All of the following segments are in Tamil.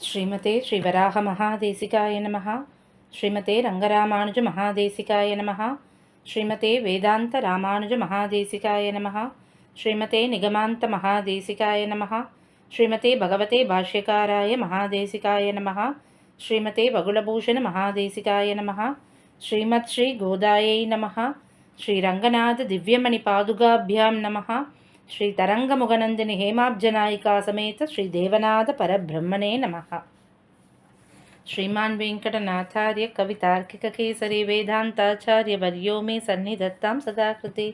ஸ்ரீமதே ஸ்ரீவராக மகாதேசிகாய நமः ஸ்ரீமதே ரங்கராமானுஜ மகாதேசிகாய நமः ஸ்ரீமதே வேதாந்த ராமானுஜ மகாதேசிகாய நமः ஸ்ரீமதே நிகமாந்த மகாதேசிகாய நமः ஸ்ரீமதே பகவதே பாஷ்யகாராய மகாதேசிகாய நமः ஸ்ரீமதே வகுலபூஷண மகாதேசிகாய நமः ஸ்ரீமத் ஸ்ரீ கோதாயை நமः ஸ்ரீரங்கநாத திவ்யமணி பாதுகாபியாம் நமः श्रीतरङ्गमुखनन्दिनि हेमाब्जनायिकासमेत श्रीदेवनादपरब्रह्मणे नमः। श्रीमान् वेङ्कटनाथार्यकवितार्किककेसरे वेदान्ताचार्यवर्यो मे सन्निधत्तां सदाकृति।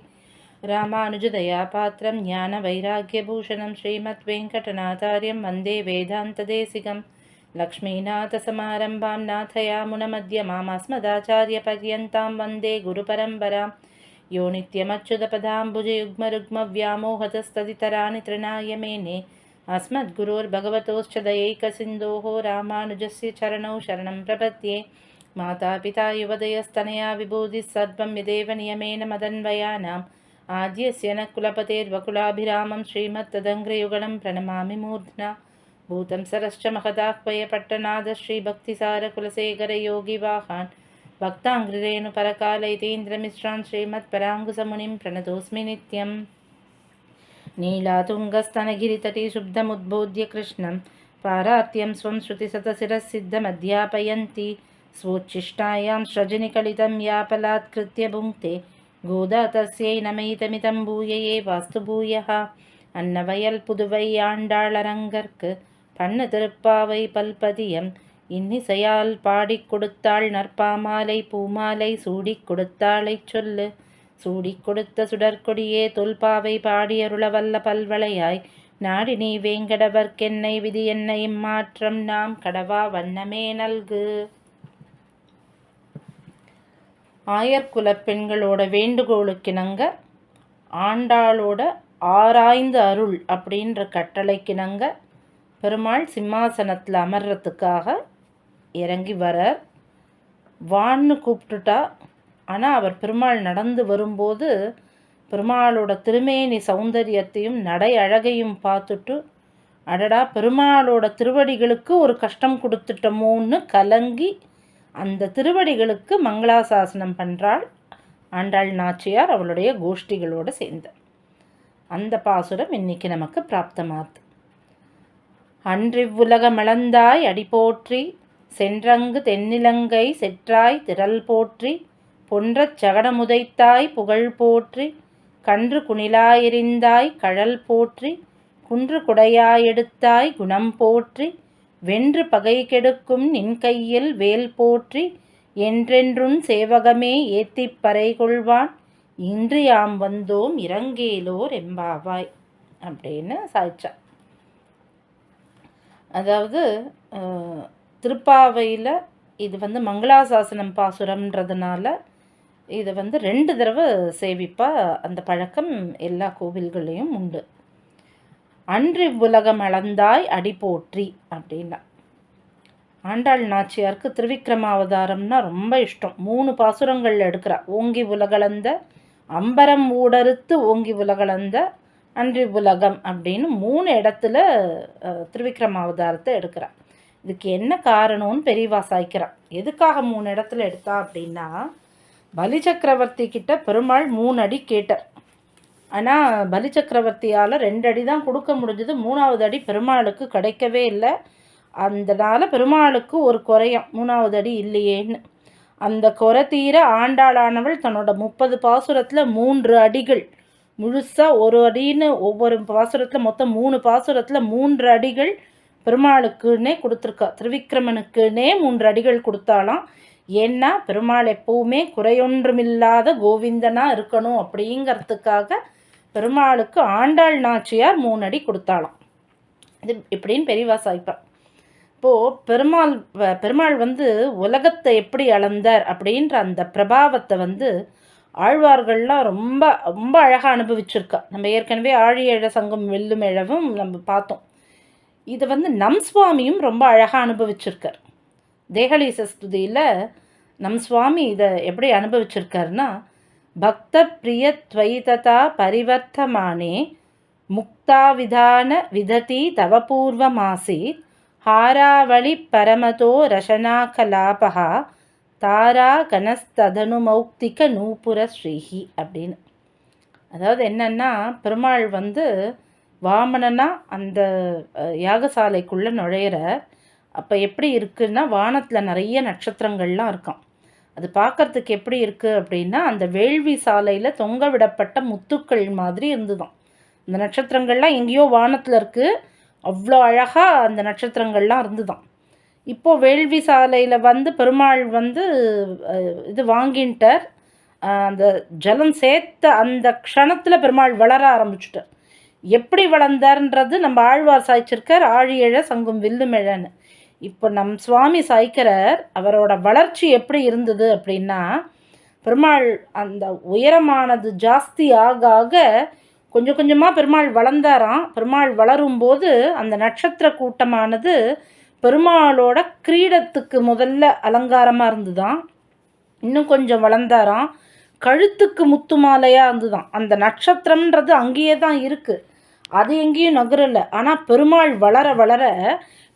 रामानुजदयापात्रं ज्ञानवैराग्यभूषणं श्रीमद्वेङ्कटनाथार्यं वन्दे वेदान्तदेसिकं लक्ष्मीनाथसमारम्भां नाथयामुनमध्य मामास्मदाचार्यपर्यन्तां वन्दे गुरुपरम्परां योनित्यमच्युतपदाम्बुजे युग्मरुग्मव्यामोहतस्तदितराणि तृणाय मेने। अस्मद्गुरोर्भगवतोश्च दयैकसिन्धोः रामानुजस्य चरणौ शरणं प्रपद्ये। मातापिता युवदयस्तनया विभूतिः सर्वं यदेव नियमेन मदन्वयानाम्। आद्यस्य न कुलपतेर्वकुलाभिरामं श्रीमत्तदङ्ग्रयुगणं प्रणमामि मूर्ध्ना। भूतं सरश्च महदाह्वयपट्टनाद श्रीभक्तिसारकुलसेखरयोगिवाहान् भक्तां श्रीमत्पराङ्गुसमुनिं प्रणतोऽस्मि नित्यं नीलातुङ्गस्तनगिरितटी शुद्धमुद्बोध्य कृष्णं पारात्यं स्वं श्रुतिसतशिरःसिद्धमध्यापयन्ति। स्वोच्छिष्टायां स्रजनिकलितं यापलात्कृत्य भुङ्क्ते गोदा तस्यै नमयितमितं भूयये वास्तुभूयः अन्नवयल्पुदुवैयाण्डालरङ्गर्क् पन्नतृप्पावै पल्पदियं இன்னிசையால் பாடிக் கொடுத்தாள் நற்பாமாலை பூமாலை சூடிக் கொடுத்தாளைச் சொல்லு. சூடிக் கொடுத்த சுடற்கொடியே தொல்பாவை பாடியருளவல்ல பல்வளையாய். நாடி நீ வேங்கடவர்க்கென்னை விதி என்ன இம்மாற்றம் நாம் கடவா வண்ணமே நல்கு. ஆயர்குலப் பெண்களோட வேண்டுகோளுக்கிணங்க ஆண்டாளோட ஆராய்ந்து அருள் அப்படின்ற கட்டளைக்கிணங்க பெருமாள் சிம்மாசனத்தில் அமர்றதுக்காக இறங்கி வரார் வான்னு கூப்பிட்டுட்டா. ஆனால் அவர் பெருமாள் நடந்து வரும்போது பெருமாளோட திருமேனி சௌந்தரியத்தையும் நடை அழகையும் பார்த்துட்டு அடடா பெருமாளோட திருவடிகளுக்கு ஒரு கஷ்டம் கொடுத்துட்டோமோன்னு கலங்கி அந்த திருவடிகளுக்கு மங்களாசாசனம் பண்ணுறாள் ஆண்டாள் நாச்சியார் அவளுடைய கோஷ்டிகளோடு சேர்ந்த. அந்த பாசுரம் இன்னைக்கு நமக்கு பிராப்தமாகுது. அன்றிவ்வுலகமளந்தாய் அடி போற்றி சென்றங்கு தென்னிலங்கை செற்றாய் திரள் போற்றி பொன்றச் சகடமுதைத்தாய் புகழ் போற்றி கன்று குணிலாயெறிந்தாய் கழல் போற்றி குன்று குடையாயெடுத்தாய் குணம் போற்றி வென்று பகை கெடுக்கும் நின் கையில் வேல் போற்றி என்றென்றும் சேவகமே ஏத்திப் பறை கொள்வான் இன்று யாம் வந்தோம் இறங்கேலோர் எம்பாவாய். அப்படின்னு சாய்ச்சா. அதாவது திருப்பாவையில் இது வந்து மங்களாசாசனம் பாசுரம்ன்றதுனால இதை வந்து ரெண்டு தடவை சேவிப்பாக அந்த பழக்கம் எல்லா கோவில்கள்லேயும் உண்டு. அன்று உலகம் அளந்தாய் அடி போற்றி அப்படின்னா. ஆண்டாள் நாச்சியாருக்கு திருவிக்ரமாவதாரம்னா ரொம்ப இஷ்டம். மூணு பாசுரங்கள் எடுக்கிறா. ஓங்கி உலகளந்த அம்பரம் ஊடறுத்து ஓங்கி உலகளந்த அன்றி உலகம் அப்படின்னு மூணு இடத்துல திருவிக்ரமாவதாரத்தை எடுக்கிறாள் எடுக்கிறான் இதுக்கு என்ன காரணம்னு பெரியவா சாய்க்கிறான். எதுக்காக மூணு இடத்துல எடுத்தா அப்படின்னா பலி சக்கரவர்த்தி கிட்ட பெருமாள் மூணு அடி கேட்டார். ஆனால் பலி சக்கரவர்த்தியால் ரெண்டு அடி தான் கொடுக்க முடிஞ்சது. மூணாவது அடி பெருமாளுக்கு கிடைக்கவே இல்லை. அந்தனால் பெருமாளுக்கு ஒரு குறையம். மூணாவது அடி இல்லையேன்னு. அந்த குறை தீர ஆண்டாளானவள் தன்னோட முப்பது பாசுரத்தில் மூன்று அடிகள். முழுசாக ஒரு அடின்னு ஒவ்வொரு பாசுரத்தில் மொத்தம் மூணு பாசுரத்தில் மூன்று அடிகள் பெருமாளுக்குன்னே கொடுத்துருக்கா. திருவிக்கிரமனுக்குன்னே மூன்று அடிகள் கொடுத்தாலாம் ஏன்னா பெருமாள் எப்பவுமே குறையொன்றுமில்லாத கோவிந்தனாக இருக்கணும் அப்படிங்கிறதுக்காக பெருமாளுக்கு ஆண்டாள் நாச்சியார் மூணு அடி கொடுத்தாலாம் இது இப்படின்னு பெரியவா சாய்ப்பா. இப்போது பெருமாள் பெருமாள் வந்து உலகத்தை எப்படி அளந்தார் அப்படின்ற அந்த பிரபாவத்தை வந்து ஆழ்வார்கள்லாம் ரொம்ப ரொம்ப அழகாக அனுபவிச்சிருக்கா. நம்ம ஏற்கனவே ஆழியழ சங்கம் வெல்லும் இழவும் நம்ம பார்த்தோம். இதை வந்து நம் சுவாமியும் ரொம்ப அழகாக அனுபவிச்சிருக்கார். தேகலீச ஸ்துதியில் நம் சுவாமி இதை எப்படி அனுபவிச்சிருக்காருன்னா பக்த பிரிய துவைததா பரிவர்த்தமானே முக்தாவிதான விததி தவபூர்வமாசீத் ஹாராவளி பரமதோ ரசனா கலாபகா தாரா கனஸ்ததனுமௌக்திக நூபுர ஸ்ரீஹி அப்படின்னு. அதாவது என்னன்னா பெருமாள் வந்து வாமனனா அந்த யாகசாலைக்குள்ளே நுழையிற அப்போ எப்படி இருக்குன்னா வானத்தில் நிறைய நட்சத்திரங்கள்லாம் இருக்கும். அது பார்க்கறதுக்கு எப்படி இருக்குது அப்படின்னா அந்த வேள்வி சாலையில் தொங்க விடப்பட்ட முத்துக்கள் மாதிரி இருந்துதான் இந்த நட்சத்திரங்கள்லாம் எங்கேயோ வானத்தில் இருக்குது அவ்வளோ அழகாக அந்த நட்சத்திரங்கள்லாம் இருந்துதான் இப்போது வேள்வி சாலையில் வந்து பெருமாள் வந்து இது வாங்கின்ட்டார். அந்த ஜலம் சேர்த்த அந்த க்ஷணத்தில் பெருமாள் வளர ஆரம்பிச்சுட்டார். எப்படி வளர்ந்தார்ன்றது நம்ம ஆழ்வார் சாய்ச்சிருக்கார் ஆழியழ சங்கும் வில்லுமிழன்னு. இப்போ நம் சுவாமி சாய்க்கிறார் அவரோட வளர்ச்சி எப்படி இருந்தது அப்படின்னா பெருமாள் அந்த உயரமானது ஜாஸ்தி ஆக ஆக கொஞ்சம் கொஞ்சமாக பெருமாள் வளர்ந்தாராம். பெருமாள் வளரும்போது அந்த நட்சத்திர கூட்டமானது பெருமாளோட கிரீடத்துக்கு முதல்ல அலங்காரமாக இருந்துதான். இன்னும் கொஞ்சம் வளர்ந்தாராம். கழுத்துக்கு முத்து மாலையாக இருந்துதான். அந்த நட்சத்திரம்ன்றது அங்கேயே தான் இருக்குது அது எங்கேயும் நகரல. ஆனால் பெருமாள் வளர வளர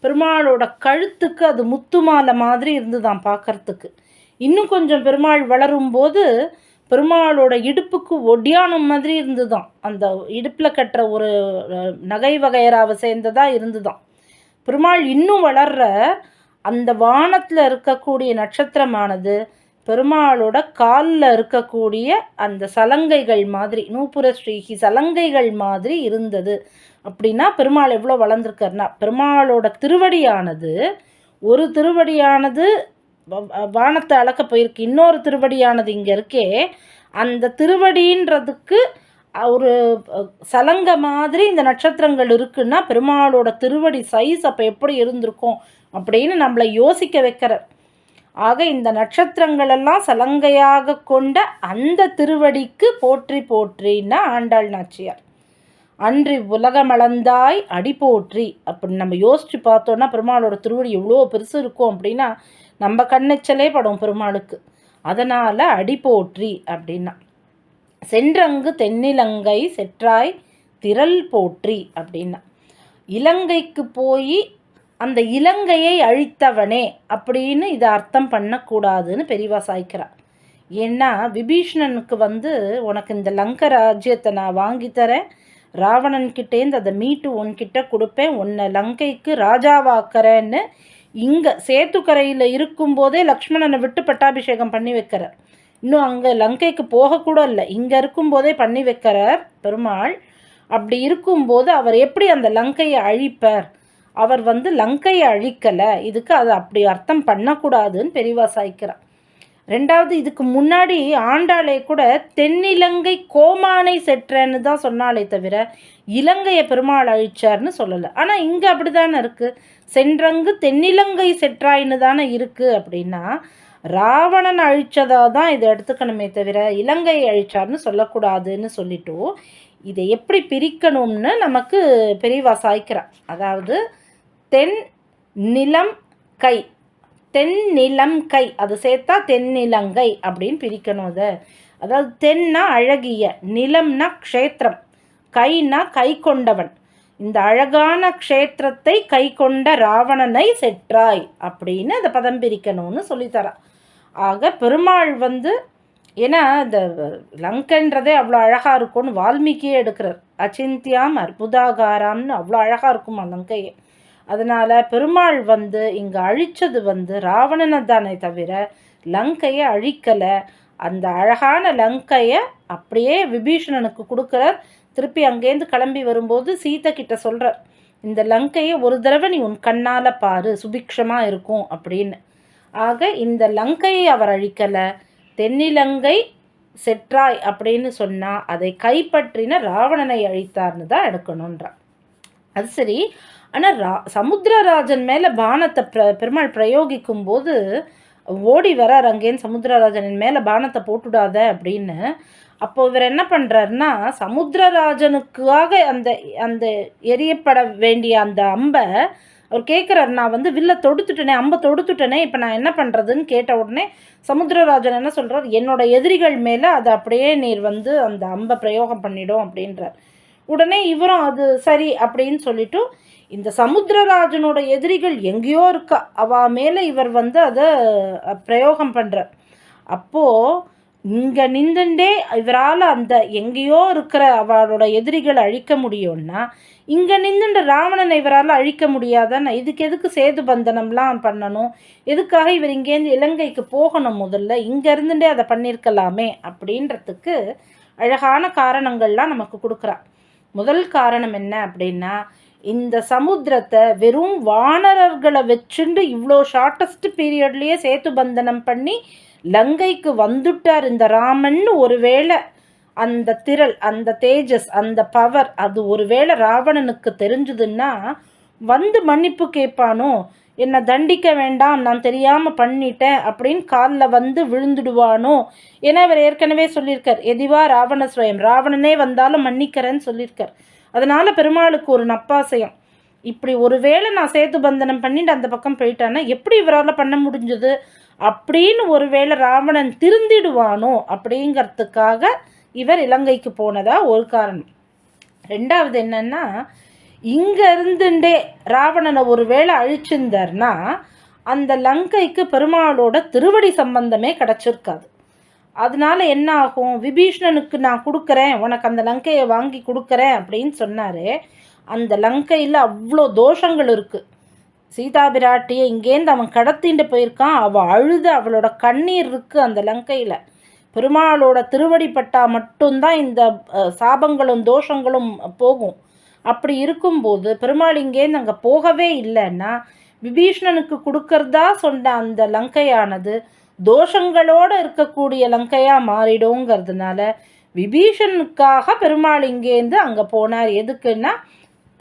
பெருமாளோட கழுத்துக்கு அது முத்து மாலை மாதிரி இருந்துதான் பார்க்கறதுக்கு இன்னும் கொஞ்சம் பெருமாள் வளரும்போது பெருமாளோட இடுப்புக்கு ஒடியானம் மாதிரி இருந்துதான். அந்த இடுப்பில் கட்டுற ஒரு நகை வகையராவை சேர்ந்ததாக இருந்துதான். பெருமாள் இன்னும் வளர்ற அந்த வானத்தில் இருக்கக்கூடிய நட்சத்திரமானது பெருமாளோட காலில் இருக்கக்கூடிய அந்த சலங்கைகள் மாதிரி நூப்புர ஸ்ரீஹி சலங்கைகள் மாதிரி இருந்தது. அப்படின்னா பெருமாள் எவ்வளோ வளர்ந்துருக்காருனா பெருமாளோட திருவடியானது ஒரு திருவடியானது வ- வானத்தை அளக்க போயிருக்கு. இன்னொரு திருவடியானது இங்கே இருக்கே. அந்த திருவடின்றதுக்கு ஒரு சலங்கை சலங்க மாதிரி இந்த நட்சத்திரங்கள் இருக்குன்னா பெருமாளோட திருவடி சைஸ் அப்போ எப்படி இருந்திருக்கும் அப்படின்னு நம்மளை யோசிக்க வைக்கிறார். ஆக இந்த நட்சத்திரங்களெல்லாம் சலங்கையாக கொண்ட அந்த திருவடிக்கு போற்றி போற்றின்னா ஆண்டாள் நாச்சியார். அன்றி உலகமளந்தாய் அடி போற்றி. அப்படின்னு நம்ம யோசிச்சு பார்த்தோன்னா பெருமாளோட திருவடி எவ்வளோ பெருசு இருக்கும் அப்படின்னா நம்ம கண்ணெச்சலே படும் பெருமாளுக்கு. அதனால் அடி போற்றி அப்படின்னா. சென்றங்கு தென்னிலங்கை செற்றாய் திரள் போற்றி அப்படின்னா. இலங்கைக்கு போய் அந்த இலங்கையை அழித்தவனே அப்படின்னு இதை அர்த்தம் பண்ணக்கூடாதுன்னு பெரியவா சாய்க்கிறார் ஏன்னா விபீஷணனுக்கு வந்து உனக்கு இந்த லங்க ராஜ்யத்தை நான் வாங்கி தரேன். ராவணன்கிட்டேருந்து அதை மீட்டு உன்கிட்ட கொடுப்பேன். உன்னை லங்கைக்கு ராஜாவாக்குறேன்னு இங்கே சேத்துக்கரையில் இருக்கும்போதே லக்ஷ்மணனை விட்டு பட்டாபிஷேகம் பண்ணி வைக்கிறார். இன்னும் அங்கே லங்கைக்கு போகக்கூட இல்லை. இங்கே இருக்கும்போதே பண்ணி வைக்கிறார் பெருமாள். அப்படி இருக்கும்போது அவர் எப்படி அந்த லங்கையை அழிப்பார்? அவர் வந்து லங்கையை அழிக்கலை. இதுக்கு அதை அப்படி அர்த்தம் பண்ணக்கூடாதுன்னு பெரியவா சாய்க்கிறார். ரெண்டாவது இதுக்கு முன்னாடி ஆண்டாளே கூட தென்னிலங்கை கோமானை செற்றேன்னு தான் சொன்னாலே தவிர இலங்கையை பெருமாள் அழிச்சார்னு சொல்லலை. ஆனால் இங்கே அப்படி தானே இருக்குது சென்றங்கு தென்னிலங்கை செற்றாயின்னு தானே இருக்குது அப்படின்னா ராவணன் அழிச்சதா தான் இதை எடுத்துக்கணுமே தவிர இலங்கையை அழிச்சார்னு சொல்லக்கூடாதுன்னு சொல்லிட்டு இதை எப்படி பிரிக்கணும்னு நமக்கு பெரியவா சாய்க்கிறான் அதாவது தென் நிலம் கை. தென் நிலம் கை. அது சேர்த்தா தென்னிலங்கை அப்படின்னு பிரிக்கணும் அதை. அதாவது தென்னா அழகிய நிலம்னா க்ஷேத்திரம் கைனா கை கொண்டவன். இந்த அழகான க்ஷேத்திரத்தை கை கொண்ட ராவணனை செற்றாய் அப்படின்னு அதை பதம் பிரிக்கணும்னு சொல்லித்தரான். ஆக பெருமாள் வந்து ஏன்னா இந்த லங்கன்றதே அவ்வளோ அழகாக இருக்கும்னு வால்மீகியே எடுக்கிறார். அச்சிந்தியாம் அற்புதாகாராம்னு அவ்வளோ அழகாக இருக்குமா லங்கையே. அதனால் பெருமாள் வந்து இங்கே அழித்தது வந்து ராவணனை தானே தவிர லங்கையை அழிக்கலை. அந்த அழகான லங்கையை அப்படியே விபீஷணனுக்கு கொடுக்குறார். திருப்பி அங்கேருந்து கிளம்பி வரும்போது சீதை கிட்ட சொல்கிறார் இந்த லங்கையை ஒரு தடவை நீ உன் கண்ணால் பாரு சுபிக்ஷமாக இருக்கும் அப்படின்னு. ஆக இந்த லங்கையை அவர் அழிக்கலை. தென்னிலங்கை செற்றாய் அப்படின்னு சொன்னால் அதை கைப்பற்றின ராவணனை அழித்தார்னு தான் எடுக்கணுன்றான் அது சரி ஆனால் ரா சமுத்திரராஜன் மேலே பானத்தை பிர பெருமாள் பிரயோகிக்கும் போது ஓடி வரார் அங்கேன்னு சமுத்திரராஜனின் மேலே பானத்தை போட்டுடாத அப்படின்னு. அப்போ இவர் என்ன பண்ணுறாருன்னா சமுத்திரராஜனுக்காக அந்த அந்த எரியப்பட வேண்டிய அந்த அம்பை அவர் கேட்குறாரு நான் வந்து வில்ல தொடுத்துட்டேனே அம்பை தொடுத்துட்டேனே இப்போ நான் என்ன பண்ணுறதுன்னு கேட்ட உடனே சமுத்திரராஜன் என்ன சொல்கிறார் என்னோட எதிரிகள் மேலே அதை அப்படியே நீர் வந்து அந்த அம்பை பிரயோகம் பண்ணிடும் அப்படின்றார். உடனே இவரும் அது சரி அப்படின்னு சொல்லிவிட்டு இந்த சமுத்திரராஜனோட எதிரிகள் எங்கேயோ இருக்கா? அவ மேலே இவர் வந்து அதை பிரயோகம் பண்ணுறார் அப்போது இங்கே நின்றுண்டே இவரால் அந்த எங்கேயோ இருக்கிற அவளோட எதிரிகளை அழிக்க முடியும்னா இங்கே நின்றுண்டு ராவணனை இவரால் அழிக்க முடியாதானே இதுக்கு எதுக்கு சேது பந்தனம்லாம் பண்ணணும்? எதுக்காக இவர் இங்கேருந்து இலங்கைக்கு போகணும் முதல்ல? இங்கே இருந்துட்டே அதை பண்ணியிருக்கலாமே அப்படின்றதுக்கு அழகான காரணங்கள்லாம் நமக்கு கொடுக்குறா. முதல் காரணம் என்ன அப்படின்னா இந்த சமுத்திரத்தை வெறும் வானரர்களை வச்சுண்டு இவ்வளோ ஷார்ட்டஸ்ட் பீரியட்லேயே சேத்து பந்தனம் பண்ணி லங்கைக்கு வந்துட்டார் இந்த ராமன்னு ஒருவேளை அந்த திரள் அந்த தேஜஸ் அந்த பவர் அது ஒருவேளை ராவணனுக்கு தெரிஞ்சதுன்னா வந்து மன்னிப்பு கேட்பானோ? என்னை தண்டிக்க வேண்டாம் நான் தெரியாமல் பண்ணிட்டேன் அப்படின்னு காலில் வந்து விழுந்துடுவானோ? ஏன்னா அவர் ஏற்கனவே சொல்லியிருக்கார். எதிவா ராவண ஸ்வயம். ராவணனே வந்தாலும் மன்னிக்கிறேன்னு சொல்லியிருக்கார். அதனால் பெருமாளுக்கு ஒரு நப்பாசையம். இப்படி ஒருவேளை நான் சேது பந்தனம் பண்ணிட்டு அந்த பக்கம் போயிட்டேன்னா எப்படி இவரால் பண்ண முடிஞ்சது? அப்படின்னு ஒருவேளை ராவணன் திருந்திடுவானோ அப்படிங்கிறதுக்காக இவர் இலங்கைக்கு போனதா ஒரு காரணம். ரெண்டாவது என்னன்னா இங்கே இருந்துட்டே ராவணனை ஒரு வேளை அழிச்சிருந்தார்னா அந்த லங்கைக்கு பெருமாளோட திருவடி சம்பந்தமே கிடச்சிருக்காது. அதனால என்ன ஆகும்? விபீஷ்ணனுக்கு நான் கொடுக்குறேன். உனக்கு அந்த லங்கையை வாங்கி கொடுக்குறேன் அப்படின்னு சொன்னார். அந்த லங்கையில் அவ்வளோ தோஷங்கள் இருக்குது சீதா பிராட்டியை இங்கேருந்து அவன் கடத்திட்டு போயிருக்கான். அவள் அழுது அவளோட கண்ணீர் இருக்குது அந்த லங்கையில். பெருமாளோட திருவடிப்பட்டா மட்டும்தான் இந்த சாபங்களும் தோஷங்களும் போகும். அப்படி இருக்கும்போது பெருமாள் இங்கேருந்து அங்கே போகவே இல்லைன்னா விபீஷ்ணனுக்கு கொடுக்கறதா சொன்ன அந்த லங்கையானது தோஷங்களோடு இருக்கக்கூடிய லங்கையாக மாறிடுங்கிறதுனால விபீஷனுக்காக பெருமாள் இங்கேருந்து அங்கே போனார். எதுக்குன்னா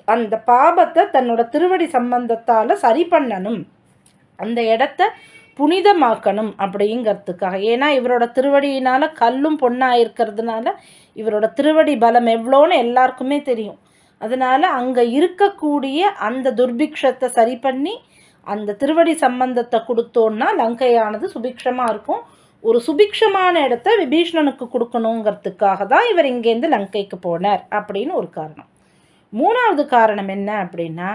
அந்த பாபத்தை தன்னோட திருவடி சம்பந்தத்தால் சரி பண்ணணும். அந்த இடத்த புனிதமாக்கணும் அப்படிங்கிறதுக்காக. ஏன்னா இவரோட திருவடியினால் கல்லும் பொண்ணாக இருக்கிறதுனால இவரோட திருவடி பலம் எவ்வளோன்னு எல்லாருக்குமே தெரியும். அதனால் அங்கே இருக்கக்கூடிய அந்த துர்பிக்ஷத்தை சரி பண்ணி அந்த திருவடி சம்பந்தத்தை கொடுத்தோன்னா லங்கையானது சுபிக்ஷமாக இருக்கும். ஒரு சுபிக்ஷமான இடத்த விபீஷ்ணனுக்கு கொடுக்கணுங்கிறதுக்காக தான் இவர் இங்கேருந்து லங்கைக்கு போனார் அப்படின்னு ஒரு காரணம். மூணாவது காரணம் என்ன அப்படின்னா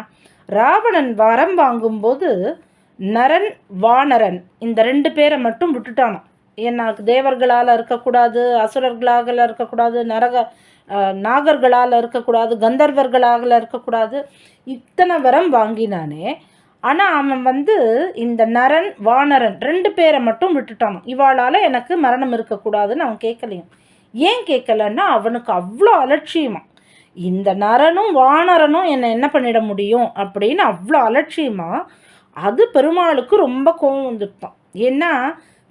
ராவணன் வரம் வாங்கும்போது நரன் வானரன் இந்த ரெண்டு பேரை மட்டும் விட்டுட்டானோ ஏன்னா தேவர்களால் இருக்கக்கூடாது அசுரர்களாக இருக்கக்கூடாது நரக நாகர்களால் இருக்கக்கூடாது கந்தர்வர்களாக இருக்கக்கூடாது இத்தனை வரம் வாங்கினானே ஆனால் அவன் வந்து இந்த நரன் வானரன் ரெண்டு பேரை மட்டும் விட்டுட்டான். இவாளால் எனக்கு மரணம் இருக்கக்கூடாதுன்னு அவன் கேட்கலையும். ஏன் கேட்கலன்னா அவனுக்கு அவ்வளோ அலட்சியமா. இந்த நரனும் வானரனும் என்னை என்ன பண்ணிட முடியும் அப்படின்னு அவ்வளோ அலட்சியமாக அது பெருமாளுக்கு ரொம்ப கோவம் வந்துட்டான். ஏன்னா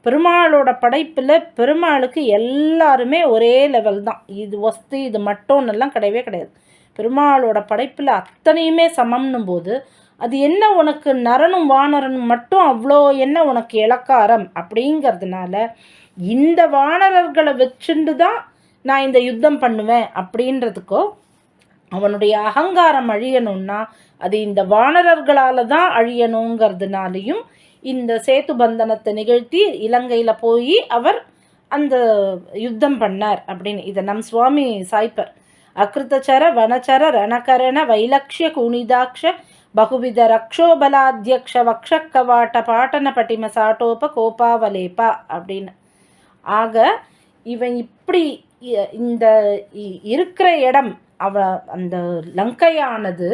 பெருமாளோட படைப்பில் பெருமாளுக்கு எல்லாருமே ஒரே லெவல் தான். இது வஸ்து இது மட்டும்னெல்லாம் கிடையவே கிடையாது. பெருமாளோட படைப்பில் அத்தனையுமே சமம்னும் போது அது என்ன உனக்கு நரனும் வானரனும் மட்டும் அவ்வளோ என்ன உனக்கு இலக்காரம் அப்படிங்கிறதுனால இந்த வானரர்களை வச்சுண்டு தான் நான் இந்த யுத்தம் பண்ணுவேன் அப்படின்றதுக்கோ அவனுடைய அகங்காரம் அழியணும்னா அது இந்த வானரர்களால் தான் அழியணுங்கிறதுனாலையும் இந்த சேத்து பந்தனத்தை நிகழ்த்தி இலங்கையில் போய் அவர் அந்த யுத்தம் பண்ணார் அப்படின்னு. இதை நம் சுவாமி சாய்ப்பர். அகிருத்தச்சர வனச்சர ரணகரண வைலக்ஷிய குனிதாட்ச பகுவித ரக்ஷோபலாத்தியக்ஷ வக்ஷக்கவாட்ட பாட்டன பட்டிம சாட்டோப கோபாவலேபா அப்படின்னு ஆக இவன் இப்படி இந்த இருக்கிற இடம் அவ அந்த லங்கையானது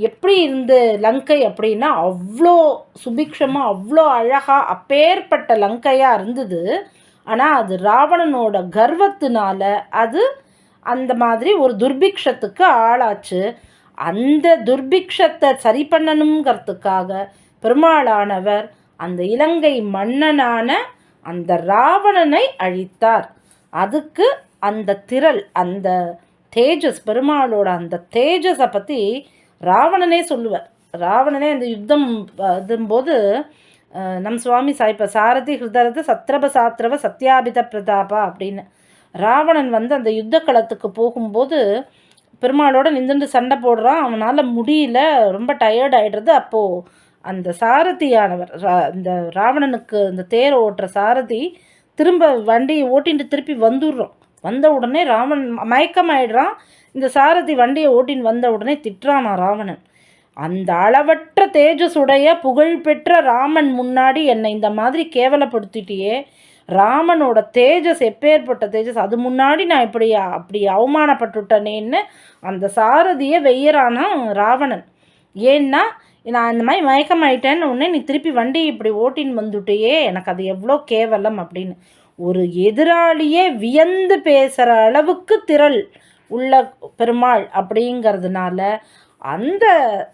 எப்படி இருந்த லங்கை அப்படின்னா அவ்வளோ சுபிக்ஷமாக அவ்வளோ அழகாக அப்பேற்பட்ட லங்கையாக இருந்தது ஆனால் அது ராவணனோட கர்வத்தினால அது அந்த மாதிரி ஒரு துர்பிக்ஷத்துக்கு ஆளாச்சு அந்த துர்பிக்ஷத்தை சரி பண்ணணுங்கிறதுக்காக பெருமாளானவர் அந்த இலங்கை மன்னனான அந்த ராவணனை அழித்தார். அதுக்கு அந்த திரள் அந்த தேஜஸ் பெருமாளோட அந்த தேஜஸை பற்றி ராவணனே சொல்லுவார். ராவணனே அந்த யுத்தம் இதும்போது நம் சுவாமி சாய்ப்ப சாரதி ஹிருதரது சத்ரப சாத்திரவ சத்யாபித பிரதாபா அப்படின்னு ராவணன் வந்து அந்த யுத்த களத்துக்கு போகும்போது பெருமாளோட நின்றுட்டு சண்டை போடுறான். அவனால் முடியல. ரொம்ப டயர்ட் ஆகிடுறது அப்போது அந்த சாரதியானவர் இந்த ராவணனுக்கு இந்த தேரை ஓட்டுற சாரதி திரும்ப வண்டியை ஓட்டின்ட்டு திருப்பி வந்துடுறோம். வந்த உடனே ராவணன் மயக்கமாயிடுறான். இந்த சாரதி வண்டியை ஓட்டின்னு வந்த உடனே திட்டுறானா ராவணன். அந்த அளவற்ற தேஜஸுடைய புகழ்பெற்ற ராமன் முன்னாடி என்னை இந்த மாதிரி கேவலப்படுத்திட்டியே. ராமனோட தேஜஸ் எப்பேற்பட்ட தேஜஸ் அது முன்னாடி நான் இப்படி அப்படி அவமானப்பட்டுட்டனேன்னு அந்த சாரதியை வெய்யறானா ராவணன். ஏன்னா நான் இந்த மாதிரி மயக்கமாயிட்டேன்னு உடனே நீ திருப்பி வண்டி இப்படி ஓட்டின்னு வந்துட்டியே எனக்கு அது எவ்வளோ கேவலம் அப்படின்னு. ஒரு எதிராளியே வியந்து பேசுகிற அளவுக்கு திரள் உள்ள பெருமாள் அப்படிங்கிறதுனால அந்த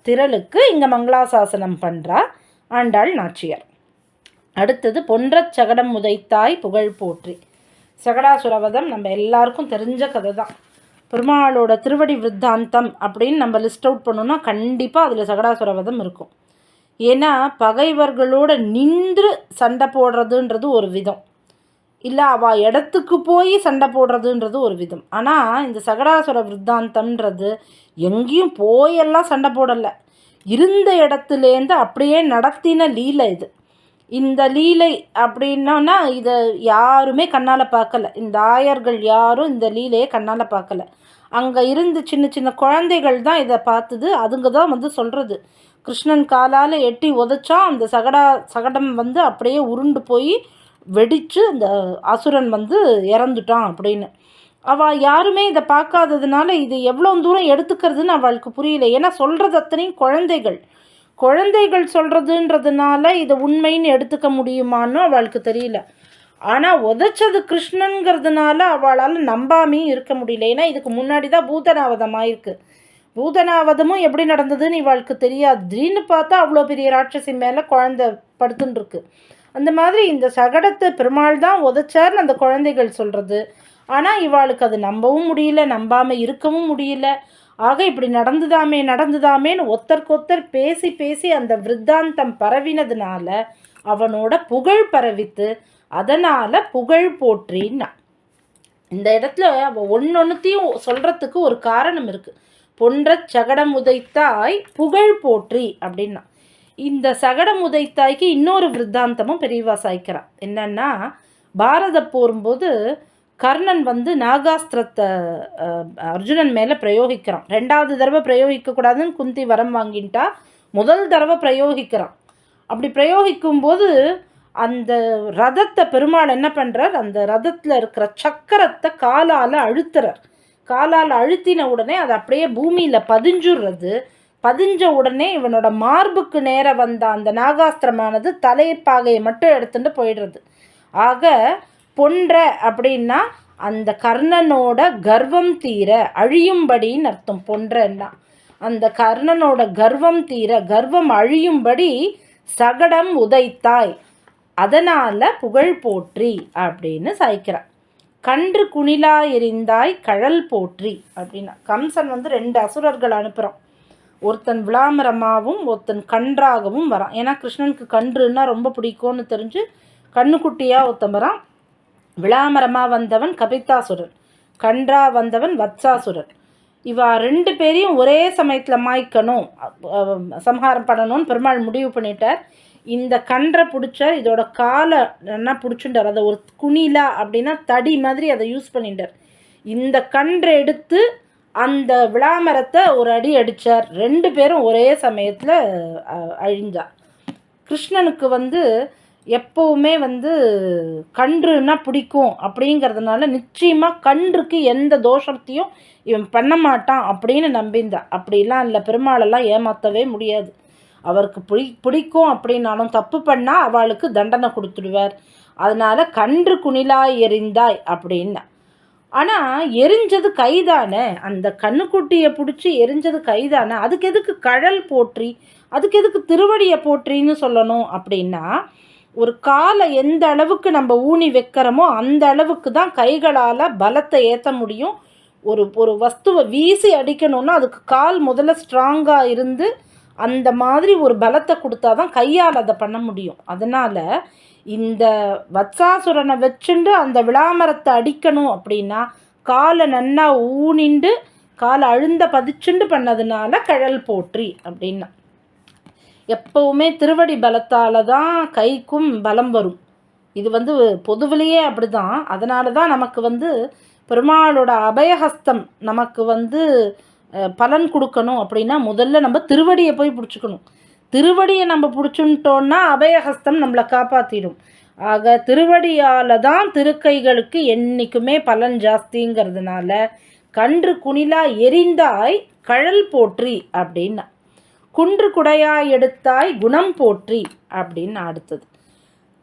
திரளுக்கு இங்கே மங்களாசாசனம் பண்ணுறா ஆண்டாள் நாச்சியார். அடுத்தது பொன்றச் சகடம் உதைத்தாய் புகழ் போற்றி. சகடாசுரவதம் நம்ம எல்லாருக்கும் தெரிஞ்ச கதை தான் பெருமாளோட திருவடி விருத்தாந்தம் அப்படின்னு நம்ம லிஸ்ட் அவுட் பண்ணோம்னா கண்டிப்பாக அதில் சகடாசுரவதம் இருக்கும். ஏன்னா பகைவர்களோட நின்று சண்டை போடுறதுன்றது ஒரு விதம். இல்லை அவள் இடத்துக்கு போய் சண்டை போடுறதுன்றது ஒரு விதம். ஆனால் இந்த சகடாசுர விருத்தாந்தம்ன்றது எங்கேயும் போயெல்லாம் சண்டை போடலை. இருந்த இடத்துலேருந்து அப்படியே நடத்தின லீலை இது. இந்த லீலை அப்படின்னா இதை யாருமே கண்ணால் பார்க்கல. இந்த ஆயர்கள் யாரும் இந்த லீலையை கண்ணால் பார்க்கல. அங்கே இருந்து சின்ன சின்ன குழந்தைகள் தான் இதை பார்த்துது. அதுங்க தான் வந்து சொல்கிறது கிருஷ்ணன் காலால் எட்டி உதச்சா அந்த சகடா சகடம் வந்து அப்படியே உருண்டு போய் வெடித்து அந்த அசுரன் வந்து இறந்துட்டான் அப்படின்னு. அவள் யாருமே இதை பார்க்காததுனால இது எவ்வளோ தூரம் எடுத்துக்கிறதுன்னு அவளுக்கு புரியல. ஏன்னா சொல்கிறது அத்தனையும் குழந்தைகள். குழந்தைகள் சொல்கிறதுன்றதுனால இதை உண்மைன்னு எடுத்துக்க முடியுமான்னு அவளுக்கு தெரியல. ஆனால் உதச்சது கிருஷ்ணனுங்கிறதுனால அவளால் நம்பாமையும் இருக்க முடியல. ஏன்னா இதுக்கு முன்னாடி தான் பூதனாவதம் ஆயிருக்கு பூதனாவதமும் எப்படி நடந்ததுன்னு இவளுக்கு தெரியாது. திடீர்னு பார்த்தா அவ்வளோ பெரிய ராட்சசி மேலே குழந்த படுத்துன்ருக்கு அந்த மாதிரி இந்த சகடத்தை பெருமாள் தான் உதச்சார்னு அந்த குழந்தைகள் சொல்கிறது ஆனால் இவாளுக்கு அது நம்பவும் முடியல நம்பாமல் இருக்கவும் முடியல. ஆக இப்படி நடந்துதாமே நடந்துதாமேன்னு ஒத்தர்க்கொத்தர் பேசி பேசி அந்த விருத்தாந்தம் பரவினதுனால அவனோட புகழ் பரவித்து அதனால் புகழ் போற்றின்னா. இந்த இடத்துல அவள் ஒன்று ஒன்றுத்தையும் சொல்கிறதுக்கு ஒரு காரணம் இருக்குது பொன்ற சகடம் உதைத்தாய் புகழ் போற்றி அப்படின்னா. இந்த சகடம் உதைத்தாய்க்கு இன்னொரு விருத்தாந்தமும் பெரியவா சாய்க்கிறான். என்னன்னா பாரத போரும்போது கர்ணன் வந்து நாகாஸ்திரத்தை அர்ஜுனன் மேலே பிரயோகிக்கிறான். ரெண்டாவது தடவை பிரயோகிக்கக்கூடாதுன்னு குந்தி வரம் வாங்கிட்டா முதல் தடவை பிரயோகிக்கிறான். அப்படி பிரயோகிக்கும்போது அந்த ரதத்தை பெருமாள் என்ன பண்ணுறார் அந்த ரதத்தில் இருக்கிற சக்கரத்தை காலால் அழுத்துறார். காலால் அழுத்தின உடனே அது அப்படியே பூமியில் பதிஞ்சுடுறது பதிஞ்ச உடனே இவனோட மார்புக்கு நேர வந்த அந்த நாகாஸ்திரமானது தலைப்பாகையை மட்டும் எடுத்துட்டு போயிடுறது. ஆக பொன்ற அப்படின்னா அந்த கர்ணனோட கர்வம் தீர அழியும்படின்னு அர்த்தம் பொன்றன்னா. அந்த கர்ணனோட கர்வம் தீர கர்வம் அழியும்படி சகடம் உதைத்தாய். அதனால் புகழ் போற்றி அப்படின்னு சாய்க்கிறான் கன்று குணிலா எரிந்தாய் கழல் போற்றி அப்படின்னா. கம்சன் வந்து ரெண்டு அசுரர்கள் அனுப்புகிறான் ஒருத்தன் விளாமரமாகவும் ஒருத்தன் கன்றாகவும் வரான். ஏன்னா கிருஷ்ணனுக்கு கன்றுன்னா ரொம்ப பிடிக்கும்னு தெரிஞ்சு கண்ணுக்குட்டியாக ஒருத்தன் வரான். விளாமரமாக வந்தவன் கபிதாசுரன் கன்றா வந்தவன் வத்சாசுரன். இவா ரெண்டு பேரையும் ஒரே சமயத்தில் மாய்க்கணும் சம்ஹாரம் பண்ணணும்னு பெருமாள் முடிவு பண்ணிட்டார். இந்த கன்றை பிடிச்சார் இதோட காலை என்ன பிடிச்சுட்டார் அதை ஒரு குணிலா அப்படின்னா தடி மாதிரி அதை யூஸ் பண்ணிட்டார். இந்த கன்றை எடுத்து அந்த விளாமரத்தை ஒரு அடி அடித்தார் ரெண்டு பேரும் ஒரே சமயத்தில் அழிஞ்சார். கிருஷ்ணனுக்கு வந்து எப்போவுமே வந்து கன்றுனா பிடிக்கும் அப்படிங்கிறதுனால நிச்சயமாக கன்றுக்கு எந்த தோஷத்தையும் இவன் பண்ண மாட்டான் அப்படின்னு நம்பிந்தான் அப்படிலாம் இல்லை. பெருமாளெல்லாம் ஏமாற்றவே முடியாது. அவருக்கு பிடி பிடிக்கும் அப்படின்னாலும் தப்பு பண்ணால் அவளுக்கு தண்டனை கொடுத்துடுவார். அதனால் கன்று குணிலாய் எரிந்தாய் அப்படின்னா. ஆனால் எரிஞ்சது கைதானே? அந்த கண்ணுக்குட்டியை பிடிச்சி எரிஞ்சது கைதானே? அதுக்கு எதுக்கு கழல் போற்றி? அதுக்கு எதுக்கு திருவடியை போற்றின்னு சொல்லணும் அப்படின்னா ஒரு காலை எந்த அளவுக்கு நம்ம ஊனி வைக்கிறோமோ அந்த அளவுக்கு தான் கைகளால் பலத்தை ஏற்ற முடியும். ஒரு ஒரு வஸ்துவை வீசி அடிக்கணும்னா அதுக்கு கால் முதல்ல ஸ்ட்ராங்காக இருந்து அந்த மாதிரி ஒரு பலத்தை கொடுத்தா தான் கையால் அதை பண்ண முடியும். அதனால் இந்த வத்சாசுரனை வச்சுண்டு அந்த விளாமரத்தை அடிக்கணும் அப்படின்னா காலை நன்னா ஊனிண்டு காலை அழுந்த பதிச்சுண்டு பண்ணதுனால கழல் போற்றி அப்படின்னா. எப்போவுமே திருவடி பலத்தால் தான் கைக்கும் பலம் வரும். இது வந்து பொதுவிலேயே அப்படி தான் அதனால தான் நமக்கு வந்து பெருமாளோட அபயஹஸ்தம் நமக்கு வந்து பலன் கொடுக்கணும் அப்படின்னா முதல்ல நம்ம திருவடியை போய் பிடிச்சிக்கணும். திருவடியை நம்ம பிடிச்சுட்டோன்னா அபயஹஸ்தம் நம்மளை காப்பாற்றிடும் ஆக திருவடியால் தான் திருக்கைகளுக்கு என்றைக்குமே பலன் ஜாஸ்திங்கிறதுனால கன்று குணிலா எரிந்தாய் கழல் போற்றி அப்படின்னா. குன்று குடையாய் எடுத்தாய் குணம் போற்றி அப்படின்னு அடுத்தது.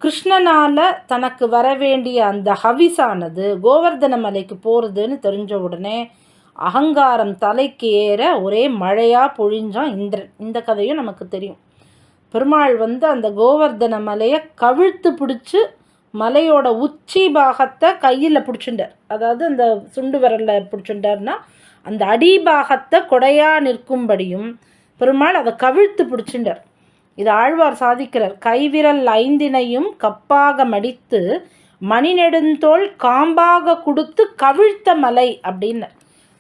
கிருஷ்ணனால் தனக்கு வர வேண்டிய அந்த ஹவிஸானது கோவர்தன மலைக்கு போகிறதுன்னு தெரிஞ்ச உடனே அகங்காரம் தலைக்கு ஏற ஒரே மழையாக பொழிஞ்சான் இந்திரன். இந்த கதையும் நமக்கு தெரியும். பெருமாள் வந்து அந்த கோவர்தன மலையை கவிழ்த்து பிடிச்சி மலையோட உச்சி பாகத்தை கையில் பிடிச்சுண்டார் அதாவது அந்த சுண்டு விரலில் பிடிச்சுண்டார்னா அந்த அடிபாகத்தை கொடையாக நிற்கும்படியும் பெருமாள் அதை கவிழ்த்து பிடிச்சுட்டார் இது ஆழ்வார் சாதிக்கிறார். கைவிரல் ஐந்தினையும் கப்பாக மடித்து மணி நெடுந்தோல் காம்பாக கொடுத்து கவிழ்த்த மலை அப்படின்னு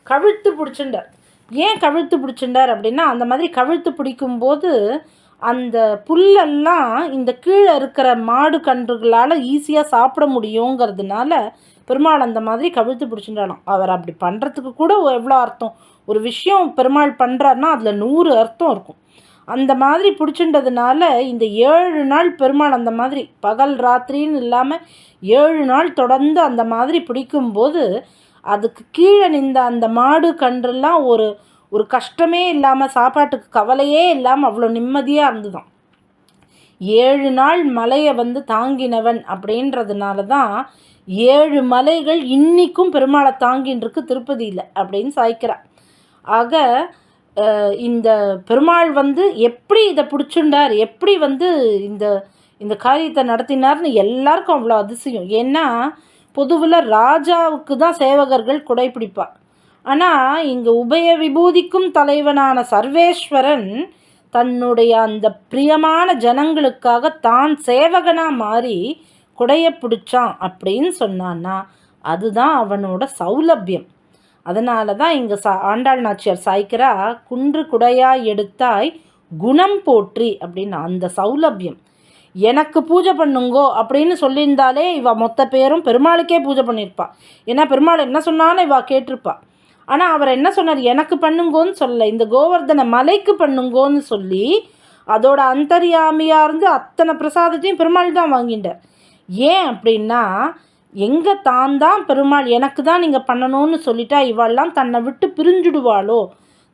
கவிழ்த்து பிடிச்சுண்டார் ஏன் கவிழ்த்து பிடிச்சுண்டார் அப்படின்னா அந்த மாதிரி கவிழ்த்து பிடிக்கும்போது அந்த புல்லெல்லாம் இந்த கீழே இருக்கிற மாடு கன்றுகளால் ஈஸியாக சாப்பிட முடியுங்கிறதுனால பெருமாள் அந்த மாதிரி கவிழ்த்து பிடிச்சுட்டானோ அவர் அப்படி பண்ணுறதுக்கு கூட எவ்வளோ அர்த்தம்? ஒரு விஷயம் பெருமாள் பண்ணுறாருன்னா அதில் நூறு அர்த்தம் இருக்கும். அந்த மாதிரி பிடிச்சின்றதுனால இந்த ஏழு நாள் பெருமாள் அந்த மாதிரி பகல் ராத்திரின்னு இல்லாமல் ஏழு நாள் தொடர்ந்து அந்த மாதிரி பிடிக்கும்போது அதுக்கு கீழே நின்ற அந்த மாடு கன்றெல்லாம் ஒரு ஒரு கஷ்டமே இல்லாமல் சாப்பாட்டுக்கு கவலையே இல்லாமல் அவ்வளோ நிம்மதியாக இருந்துதான். ஏழு நாள் மலையை வந்து தாங்கினவன் அப்படின்றதுனால தான் ஏழு மலைகள் இன்றைக்கும் பெருமாளை தாங்கின்னு இருக்கு திருப்பதியில் அப்படின்னு சாய்க்கிறான். ஆக இந்த பெருமாள் வந்து எப்படி இதை பிடிச்சுண்டார் எப்படி வந்து இந்த இந்த காரியத்தை நடத்தினார்னு எல்லாருக்கும் அவ்வளோ அதிசயம். ஏன்னா பொதுவில் ராஜாவுக்கு தான் சேவகர்கள் குடைப்பிடிப்பா ஆனால் இங்கே உபய விபூதிக்கும் தலைவனான சர்வேஸ்வரன் தன்னுடைய அந்த பிரியமான ஜனங்களுக்காக தான் சேவகனாக மாறி குடைய பிடிச்சான் அப்படின்னு சொன்னான்னா அதுதான் அவனோட சௌலபியம். அதனால தான் இங்கே சா ஆண்டாள் நாச்சியார் சாய்க்கிறா குன்று குடையாய் எடுத்தாய் குணம் போற்றி அப்படின்னு அந்த சௌலபியம். எனக்கு பூஜை பண்ணுங்கோ அப்படின்னு சொல்லியிருந்தாலே இவ மொத்த பேரும் பெருமாளுக்கே பூஜை பண்ணியிருப்பா ஏன்னா பெருமாள் என்ன சொன்னாலும் இவ கேட்டிருப்பா. ஆனால் அவர் என்ன சொன்னார்? எனக்கு பண்ணுங்கோன்னு சொல்ல. இந்த கோவர்தன மலைக்கு பண்ணுங்கோன்னு சொல்லி அதோட அந்தரியாமியாக இருந்து அத்தனை பிரசாதத்தையும் பெருமாள் தான் வாங்கிட்டார். ஏன் அப்படின்னா எங்கே தான் தான் பெருமாள் எனக்கு தான் நீங்கள் பண்ணணும்னு சொல்லிட்டா இவெல்லாம் தன்னை விட்டு பிரிஞ்சுடுவாளோ?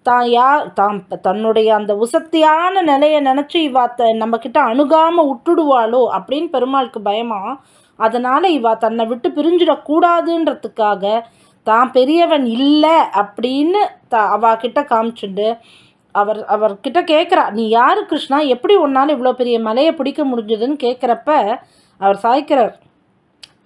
தான் யா தான் தன்னுடைய அந்த உசத்தியான நிலையை நினச்சி இவா த நம்மக்கிட்ட அணுகாமல் விட்டுடுவாளோ அப்படின்னு பெருமாளுக்கு பயமா? அதனால் இவா தன்னை விட்டு பிரிஞ்சிடக்கூடாதுன்றதுக்காக தான் பெரியவன் இல்லை அப்படின்னு த அவாக்கிட்ட காமிச்சுண்டு. அவர் அவர்கிட்ட கேட்குறா நீ யார் கிருஷ்ணா? எப்படி உன்னால் இவ்வளோ பெரிய மலையை பிடிக்க முடிஞ்சதுன்னு? கேட்குறப்ப அவர் சாய்க்கிறார்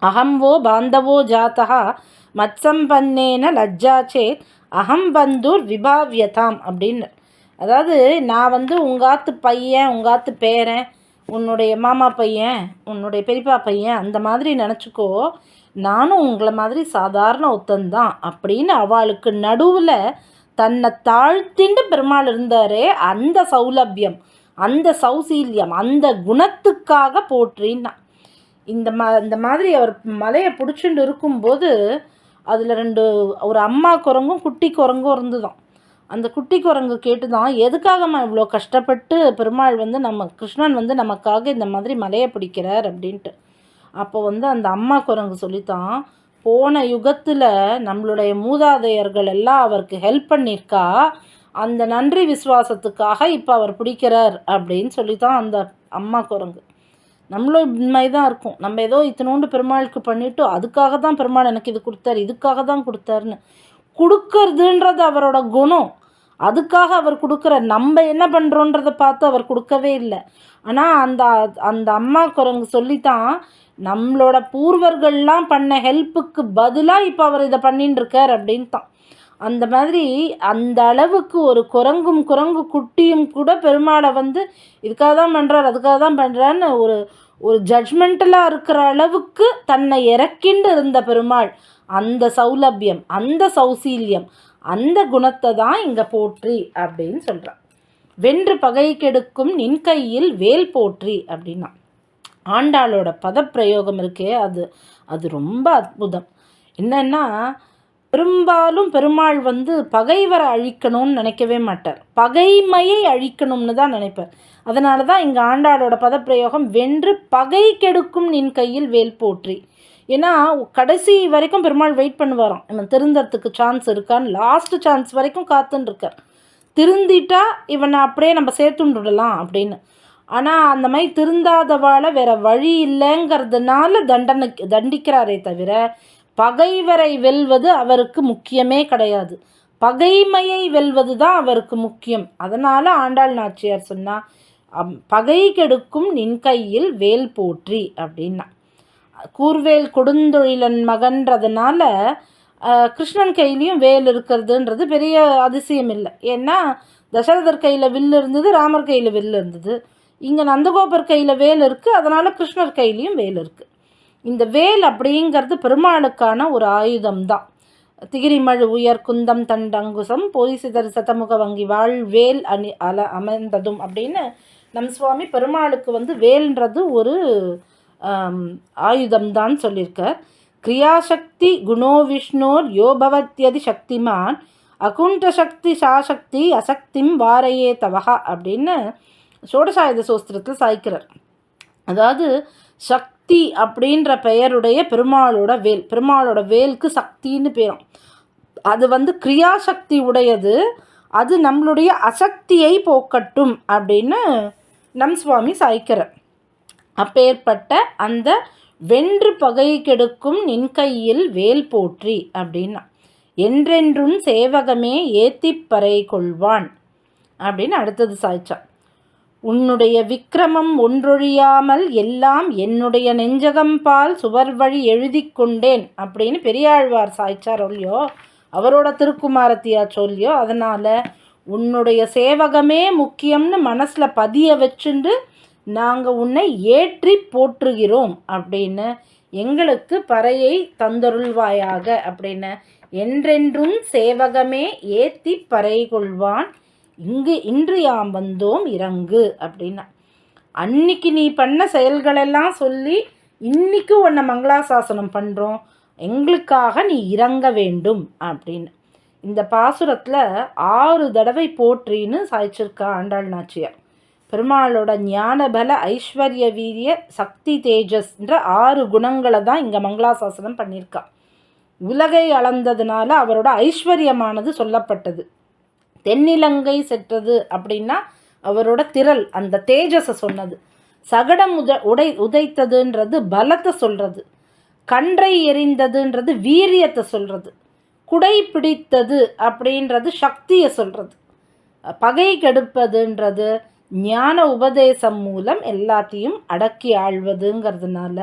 அகம் வோ பாந்தவோ ஜாத்தா மத்சம்பன்னேன லஜ்ஜா சேத் அகம் பந்தூர் விபாவியதாம் அப்படின்னு அதாவது நான் வந்து உங்காத்து பையன் உங்காத்து பேரன் உன்னுடைய மாமா பையன் உன்னுடைய பெரியப்பா பையன் அந்த மாதிரி நினச்சிக்கோ நானும் உங்களை மாதிரி சாதாரண ஒத்தந்தான் அப்படின்னு அவளுக்கு நடுவில் தன்னை தாழ்த்திண்டு பெருமாள் இருந்தாரே அந்த சௌலபியம் அந்த சௌசீல்யம் அந்த குணத்துக்காக போற்றின்னா. இந்த மா இந்த மாதிரி அவர் மலையை பிடிச்சிட்டு இருக்கும்போது அதில் ரெண்டு ஒரு அம்மா குரங்கும் குட்டி குரங்கும் இருந்துதான். அந்த குட்டி குரங்கு கேட்டு தான் எதுக்காகம்மா இவ்வளோ கஷ்டப்பட்டு பெருமாள் வந்து நம்ம கிருஷ்ணன் வந்து நமக்காக இந்த மாதிரி மலையை பிடிக்கிறார்? அப்படின்ட்டு. அப்போ வந்து அந்த அம்மா குரங்கு சொல்லித்தான் போன யுகத்தில் நம்மளுடைய மூதாதையர்கள் எல்லாம் அவருக்கு ஹெல்ப் பண்ணியிருக்கா. அந்த நன்றி விசுவாசத்துக்காக இப்போ அவர் பிடிக்கிறார். அப்படின்னு சொல்லி தான் அந்த அம்மா குரங்கு. நம்மளும் உண்மை தான் இருக்கும். நம்ம ஏதோ இத்தனோண்டு பெருமாளுக்கு பண்ணிவிட்டு அதுக்காக தான் பெருமாள் எனக்கு இது கொடுத்தாரு இதுக்காக தான் கொடுத்தாருன்னு கொடுக்கறதுன்றது அவரோட குணம். அதுக்காக அவர் கொடுக்குற நம்ம என்ன பண்ணுறோன்றதை பார்த்து அவர் கொடுக்கவே இல்லை. ஆனால் அந்த அந்த அம்மா குரங்கு சொல்லித்தான் நம்மளோட பூர்வர்கள்லாம் பண்ண ஹெல்ப்புக்கு பதிலாக இப்போ அவர் இதை பண்ணின்னு இருக்கார் அப்படின் தான் அந்த மாதிரி அந்த அளவுக்கு ஒரு குரங்கும் குரங்கு குட்டியும் கூட பெருமாளை வந்து இதுக்காக தான் பண்ணுறார் அதுக்காக தான் பண்ணுறான்னு ஒரு ஒரு ஜட்ஜ்மெண்டலாக இருக்கிற அளவுக்கு தன்னை இறக்கிண்டு இருந்த பெருமாள். அந்த சௌலபியம் அந்த சௌசீல்யம் அந்த குணத்தை தான் இங்கே போற்றி அப்படின்னு சொல்கிறான் வென்று பகை கெடுக்கும் நின் கையில் வேல் போற்றி அப்படின்னா. ஆண்டாளோட பதப்பிரயோகம் இருக்கே அது அது ரொம்ப அற்புதம். என்னென்னா பெரும்பாலும் பெருமாள் வந்து பகைவரை அழிக்கணும்னு நினைக்கவே மாட்டார். பகைமையை அழிக்கணும்னு தான் நினைப்பார். அதனால தான் இங்கே ஆண்டாளோட பதப்பிரயோகம் வென்று பகை கெடுக்கும் நின் கையில் வேல் போற்றி. ஏன்னா கடைசி வரைக்கும் பெருமாள் வெயிட் பண்ணுவாராம். இவன் திருந்தறதுக்கு சான்ஸ் இருக்கான்னு லாஸ்ட் சான்ஸ் வரைக்கும் காத்துன்னு இருக்கார் திருந்திட்டா இவனை அப்படியே நம்ம சேர்த்துண்டு விடலாம் அப்படின்னு. ஆனால் அந்த மாதிரி திருந்தாதவாளை வேற வழி இல்லைங்கிறதுனால தண்டனை தண்டிக்கிறாரே தவிர பகைவரை வெல்வது அவருக்கு முக்கியமே கிடையாது. பகைமையை வெல்வது தான் அவருக்கு முக்கியம். அதனால் ஆண்டாள் நாச்சியார் சொன்னால் பகை கெடுக்கும் நின் கையில் வேல் போற்றி அப்படின்னா. கூர்வேல் கொடுந்தொழிலன் மகன்றதுனால கிருஷ்ணன் கையிலையும் வேல் இருக்கிறதுன்றது பெரிய அதிசயம் இல்லை. ஏன்னா தசரதர் கையில் வில்லு இருந்தது ராமர் கையில் வில்லு இருந்தது. இங்கே நந்தகோபர் கையில் வேல் இருக்குது அதனால் கிருஷ்ணர் கையிலையும் வேல் இருக்குது இந்த வேல் அப்படிங்கிறது பெருமாளுக்கான ஒரு ஆயுதம் தான் திகிரிமழு உயர் குந்தம் தண்டங்குசம் பொய்சிதர் சதமுக வங்கி வாழ் வேல் அணி அல அமர்ந்ததும் அப்படின்னு நம் சுவாமி பெருமாளுக்கு வந்து வேல்ன்றது ஒரு ஆயுதம் தான் சொல்லியிருக்கார். கிரியாசக்தி குணோ விஷ்ணோர் யோபவத்யதி சக்திமான் அகுண்ட சக்தி சாசக்தி அசக்திம் வாரையே தவகா அப்படின்னு சோடசாயுத சோஸ்திரத்தில் சாய்க்கிறார். அதாவது சக்தி சக்தி அப்படின்ற பெயருடைய பெருமாளோட வேல். பெருமாளோட வேலுக்கு சக்தின்னு பேரும். அது வந்து கிரியாசக்தி உடையது. அது நம்மளுடைய அசக்தியை போக்கட்டும் அப்படின்னு நம் சுவாமி சாய்க்கிறார். அப்பேற்பட்ட அந்த வென்று பகை கெடுக்கும் நின் கையில் வேல் போற்றி அப்படின்னா. என்றென்றும் சேவகமே ஏத்திப்பறை கொள்வான் அப்படின்னு அடுத்தது சாய்ச்சான். உன்னுடைய விக்கிரமம் ஒன்றொழியாமல் எல்லாம் என்னுடைய நெஞ்சகம்பால் சுவர் வழி எழுதி கொண்டேன் அப்படின்னு பெரியாழ்வார் சாய்ச்சார் ஒல்லியோ அவரோட திருக்குமாரத்தியா சொல்லியோ அதனால் உன்னுடைய சேவகமே முக்கியம்னு மனசில் பதிய வச்சுண்டு நாங்கள் உன்னை ஏற்றி போற்றுகிறோம் அப்படின்னு எங்களுக்கு பறையை தந்தருள்வாயாக அப்படின்னு. என்றென்றும் சேவகமே ஏத்தி பறை கொள்வான். இங்கு இன்று யாம் வந்தோம் இறங்கு அப்படின்னா. அன்னைக்கு நீ பண்ண செயல்களெல்லாம் சொல்லி இன்னைக்கு உன்னை மங்களாசாசனம் பண்ணுறோம் எங்களுக்காக நீ இறங்க வேண்டும் அப்படின்னு. இந்த பாசுரத்தில் ஆறு தடவை போற்றின்னு சாய்ச்சிருக்கா ஆண்டாள் நாச்சியார். பெருமாளோட ஞானபல ஐஸ்வர்ய வீரிய சக்தி தேஜஸ்ன்ற ஆறு குணங்களை தான் இங்கே மங்களாசாசனம் பண்ணியிருக்கா. உலகை அளந்ததுனால அவரோட ஐஸ்வர்யமானது சொல்லப்பட்டது. தென்னிலங்கை செற்றது அப்படின்னா அவரோட திரள் அந்த தேஜஸை சொன்னது. சகடம் உத உடை உதைத்ததுன்றது பலத்தை சொல்கிறது கன்றை எரிந்ததுன்றது வீரியத்தை சொல்கிறது குடை பிடித்தது அப்படின்றது சக்தியை சொல்கிறது பகை கெடுப்பதுன்றது ஞான உபதேசம் மூலம் எல்லாத்தையும் அடக்கி ஆழ்வதுங்கிறதுனால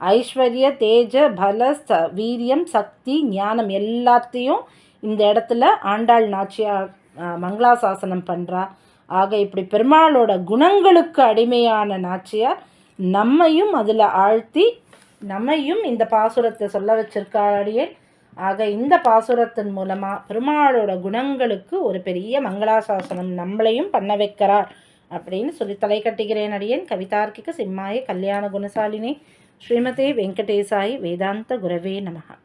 ஐஸ்வர்ய தேஜ பல ச வீரியம் சக்தி ஞானம் எல்லாத்தையும் இந்த இடத்துல ஆண்டாள் நாச்சியார் மங்களாசாசனம் பண்ணுறா ஆக இப்படி பெருமாளோட குணங்களுக்கு அடிமையான நாச்சியார் நம்மையும் அதில் ஆழ்த்தி நம்மையும் இந்த பாசுரத்தை சொல்ல வச்சிருக்காடியே ஆக இந்த பாசுரத்தின் மூலமாக பெருமாளோட குணங்களுக்கு ஒரு பெரிய மங்களாசாசனம் நம்மளையும் பண்ண வைக்கிறார் அப்படின்னு சொல்லி தலை கட்டுகிறேன் அடியேன். கவிதார்க்கிக சிம்மாய கல்யாண குணசாலினி. ஸ்ரீமதே வெங்கடேசாயி வேதாந்த குரவே நமகா